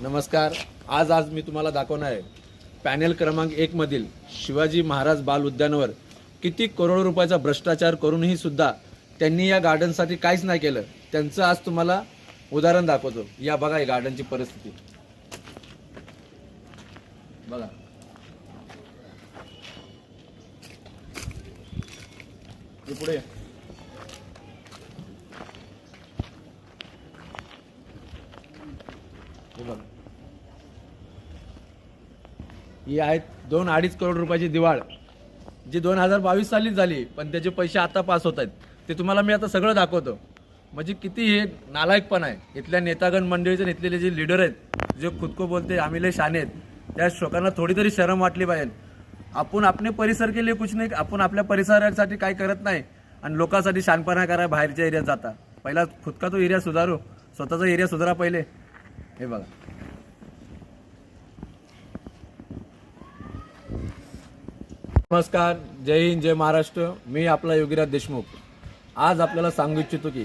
नमस्कार. आज आज मी तुम्हाला दाखवणार आहे. पॅनेल क्रमांक एक मधील शिवाजी महाराज बाल उद्यानावर किती करोड रुपयाचा भ्रष्टाचार करूनही सुद्धा त्यांनी या गार्डनसाठी काहीच नाही केलं. त्यांचं आज तुम्हाला उदाहरण दाखवतो. या बघा या गार्डनची परिस्थिती. बघा. पुढे या. हे बघा ही आहेत दोन अडीच करोड रुपयाची दिवाळ जी दोन हजार बावीस सालीच झाली पण त्याचे पैसे आता पास होत आहेत. ते तुम्हाला मी आता सगळं दाखवतो. म्हणजे किती हे नालायकपण आहे इथल्या नेतागण मंडळीचे इथलेले जे लीडर आहेत जे खुदको बोलते आम्ही लय शाने आहेत त्या शोकांना थोडी तरी शरम वाटली पाहिजे. आपण आपले परिसर के लिए कुछ नाही आपण आपल्या परिसरासाठी काही करत नाही आणि लोकांसाठी शानपणा करा बाहेरच्या एरियात जाता. पहिला खुदका तो एरिया सुधारू स्वतःचा एरिया सुधारा पहिले. हे बघा. नमस्कार जय हिंद जय महाराष्ट्र. मी आपला योगीराज देशमुख. आज आपल्याला सांगू इच्छितो की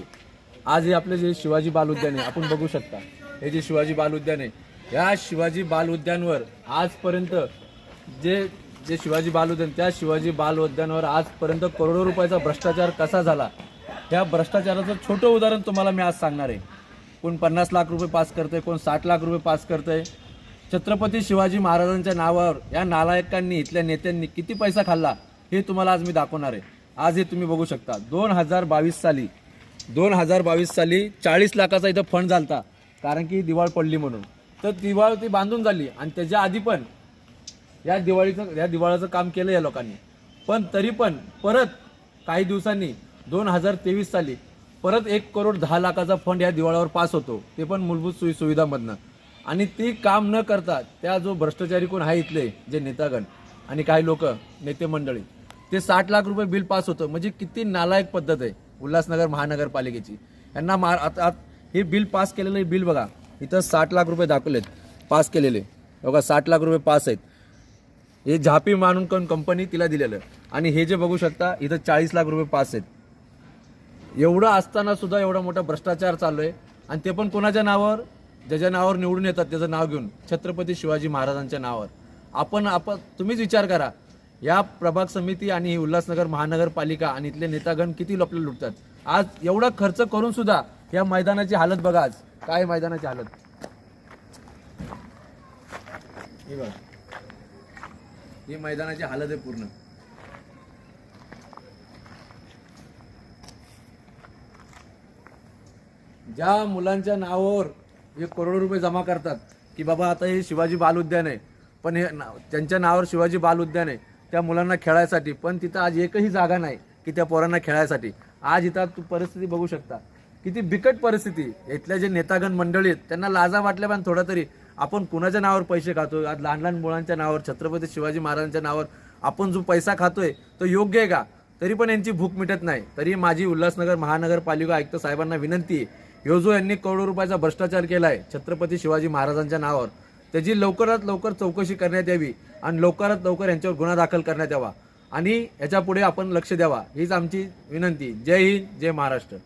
आज हे आपले जे शिवाजी बाल उद्यान आहे आपण बघू शकता. हे जे शिवाजी बाल उद्यान आहे या शिवाजी बाल उद्यानवर आजपर्यंत जे जे शिवाजी बाल उद्यान त्या शिवाजी बाल उद्यानवर आजपर्यंत करोडो रुपयाचा भ्रष्टाचार कसा झाला? त्या भ्रष्टाचाराचं छोटं उदाहरण तुम्हाला मी आज सांगणार आहे. कोण पन्नास लाख रुपये पास करतंय कोण साठ लाख रुपये पास करतंय छत्रपती शिवाजी महाराजांच्या नावावर या नालायकांनी इथल्या नेत्यांनी किती पैसा खाल्ला हे तुम्हाला आज मी दाखवणार आहे. आज हे तुम्ही बघू शकता. दोन हजार बावीस साली दोन हजार बावीस साली चाळीस लाखाचा इथं फंड झालता कारण की दिवाळ पडली म्हणून. तर दिवाळ ती बांधून झाली आणि त्याच्या आधी पण या दिवाळीचं या दिवाळाचं काम केलं या लोकांनी. पण तरी पण परत काही दिवसांनी दोन हजार तेवीस साली परत एक करोड दहा लाखाचा फंड या दिवाळावर पास होतो. ते पण मूलभूत सोयी सुविधामधनं आणि ती काम न करता त्या जो भ्रष्टाचारी कोण आहे इथले जे नेतागण आणि काही लोक नेते मंडळी ते साठ लाख रुपये बिल पास होतं. म्हणजे किती नालायक पद्धत आहे उल्हासनगर महानगरपालिकेची. यांना मार आता हे बिल पास केलेलं हे बिल बघा. इथं साठ लाख रुपये दाखवलेत पास केलेले. बघा साठ लाख रुपये पास आहेत. हे झापी मानून कोण कंपनी तिला दिलेलं. आणि हे जे बघू शकता इथं चाळीस लाख रुपये पास आहेत. एवढं असताना सुद्धा एवढा मोठा भ्रष्टाचार चालू आहे. आणि ते पण कोणाच्या नावावर? ज्याच्या नावावर निवडून येतात त्याचं नाव घेऊन. छत्रपती शिवाजी महाराजांच्या नावावर. आपण आपण तुम्हीच विचार करा. या प्रभाग समिती आणि ही उल्हासनगर महानगरपालिका आणि इथले नेतागण किती आपल्याला लुटतात? आज एवढा खर्च करून सुद्धा या मैदानाची हालत बघा आज. काय मैदानाची हालत? हे बघा. ही मैदानाची हालत आहे पूर्ण. ज्या मुलांच्या नावावर एक करोडो रुपये जमा करतात की बाबा आता हे शिवाजी बाल उद्यान आहे. पण हे ना- त्यांच्या नावावर शिवाजी बाल उद्यान आहे. त्या मुलांना खेळायसाठी पण तिथं आज एकही जागा नाही की त्या पोरांना खेळायसाठी. आज इथं तू परिस्थिती बघू शकता. किती बिकट परिस्थिती. इथल्या जे नेतागण मंडळी आहेत त्यांना लाजा वाटल्या पण थोडा तरी. आपण कुणाच्या नावावर पैसे खातोय? आज लहान लहान मुलांच्या नावावर छत्रपती शिवाजी महाराजांच्या नावावर आपण जो पैसा खातोय तो योग्य आहे का? तरी पण यांची भूक मिटत नाही. तरी माझी उल्हासनगर महानगरपालिका आयुक्त साहेबांना विनंती आहे ह्यो जो यांनी करोडो रुपयाचा भ्रष्टाचार केलाय. छत्रपती शिवाजी महाराजांच्या नावावर. त्याची लवकरात लवकर चौकशी करण्यात यावी आणि लवकरात लवकर यांच्यावर गुन्हा दाखल करण्यात यावा. आणि याच्यापुढे आपण लक्ष द्यावा. हीच आमची विनंती. जय हिंद जय महाराष्ट्र.